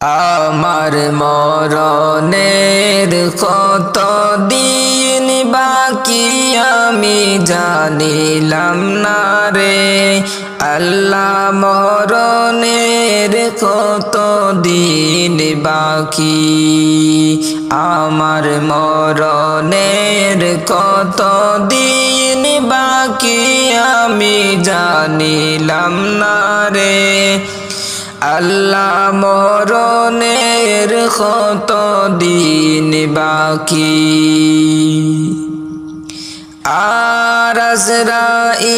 আমার মরণের কত দিন বাকি আমি জানিলাম না রে। আল্লাহ মরণের কত দিন বাকি আমার মরণের কত দিন বাকি আমি জানিলাম না রে। আল্লাহ মরণের কত দিন বাকি? আর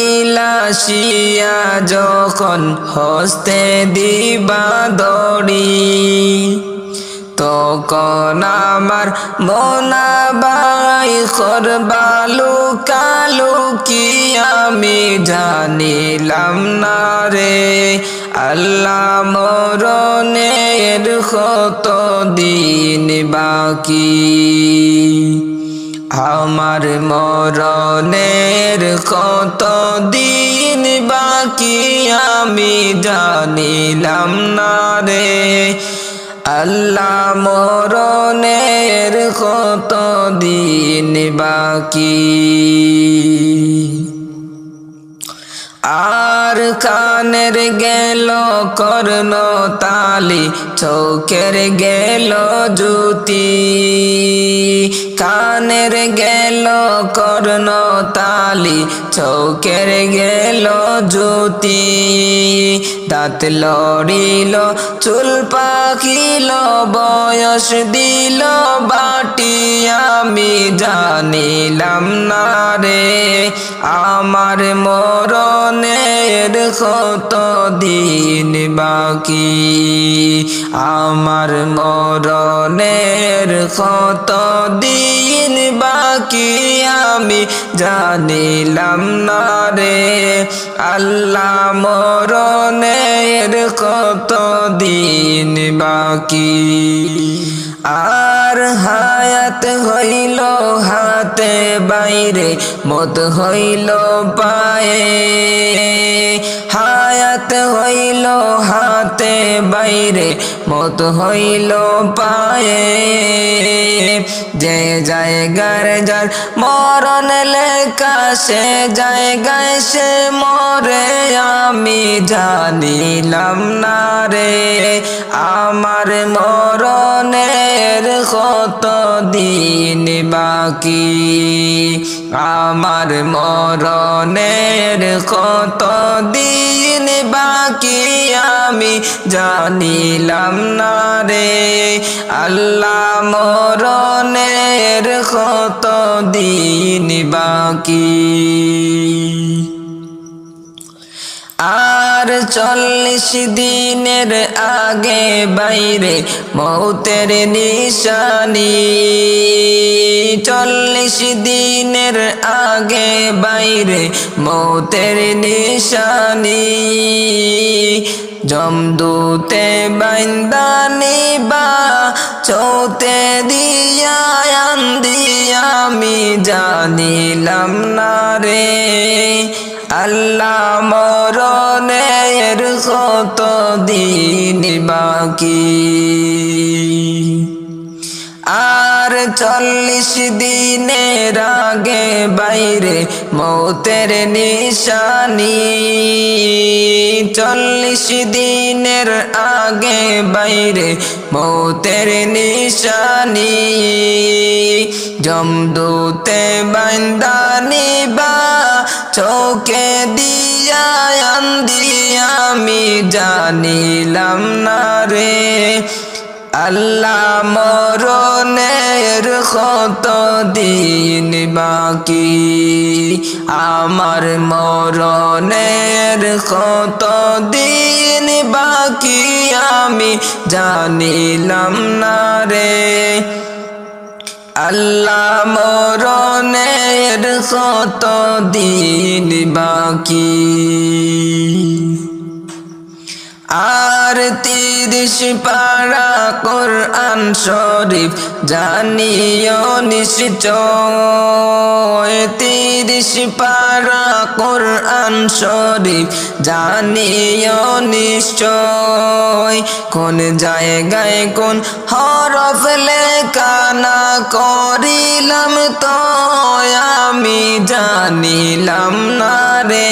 ইলাশিয়া যখন হস্তে দিবা দড়ি, তখন আমার মনাবাই করবালু কালু কি আমি জানিলাম না রে, আল্লাহ মরণের কত দিন বাকি? আমার মরণের কত দিন বাকি আমি জানিলাম না রে। আল্লাহ মরণের কত দিন বাকি? আর কানের গেল কর্ণ তালি চৌকের গেল জুতি কানের গেল কর্ণ তালি চৌকের গেল জ্যোতি। দাঁত লড়িল, চুল পাখিল বয়স দিল, বাটি আমি জানিলাম না রে। আমার মরণের কত দিন বাকি? আমার মরণের কত দিন বাকি আমি জানিলাম না রে। আল্লাহ মরণের কত দিন বাকি? আর হায়াত হইল হাতে বাইরে, মত হইল পায়ে। হায়াত হইল হাতে বাইরে, মত হইল পায়ে। যে জায়গার যার মরণ লেখা, সে জায়গায় সে মরে, আমি জানিলাম না রে, আমার মরণের কত দিন বাকি? আমার মরণের কত দিন বাকি? আমি জানিলাম না রে, আল্লাহ মরণের কত দিন বাকি? আর চল্লিশ দিনের আগে বাইরে মৌতের নিশানি। চল্লিশ দিনের আগে বাইরে মৌতের নিশানি। জমদূতে বাইন্দানি বা চৌতে দিয়া দিয়া আমি জানিলাম না রে। আল্লাহ মরণের কত দিন বাকি? আর চল্লিশ দিনের আগে বাইরে মৌতের নিশানি। চল্লিশ দিনের আগে বাইরে মৌতের নিশানি। জমদূতে বান্দানি বা চৌকে দিয়া আমি জানিলাম না রে। আল্লাহ মরণের কত দিন বাকি? আমার মরণের কত দিন বাকি? আমি জানিলাম না রে। আল্লাহ মরণের কত দিন বাকি? আর তিরিশ পারা কোরআন শরীফ, জানিও নিশ্চয়। তিরিশ পারা কোরআন শরীফ, জানিও নিশ্চয়। কোন জায়গায় কোন হরফ লেখা না করিলাম তো, আমি জানিলাম না রে।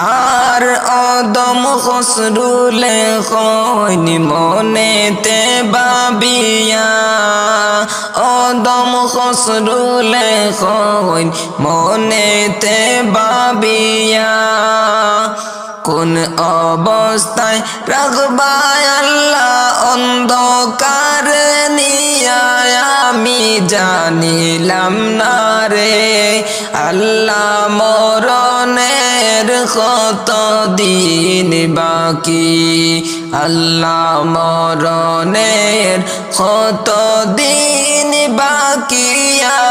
আর অদম খসরুলে কইনি মনেতে বাবিয়া। অদম খসরুলে কইন মনেতে বাবিয়া। কোন অবস্থায় রাখবায় আল্লাহ অন্ধকার আমি জানিলাম না রে, আল্লাহ মরণের কত দিন বাকি? আল্লাহ মরণের কত দিন বাকি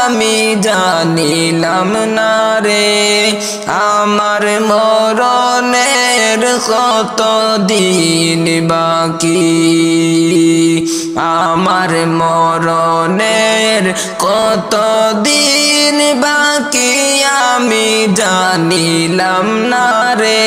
আমি জানিলাম না রে। আমার মরণের কত দিন বাকি আমার মরণের কত দিন বাকি আমি জানিলাম না রে।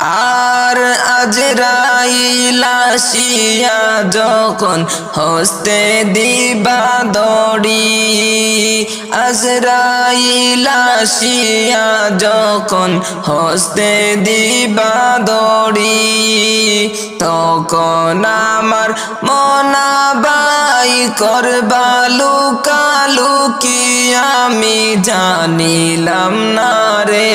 আর আজরাইলাসিয়া যখন হস্তে দিবা দড়ি আজরাইলাসিয়া যখন হস্তে দিবা দড়ি, তখন আমার মনাবাই করবা লুকালুকি আমি জানিলাম না রে।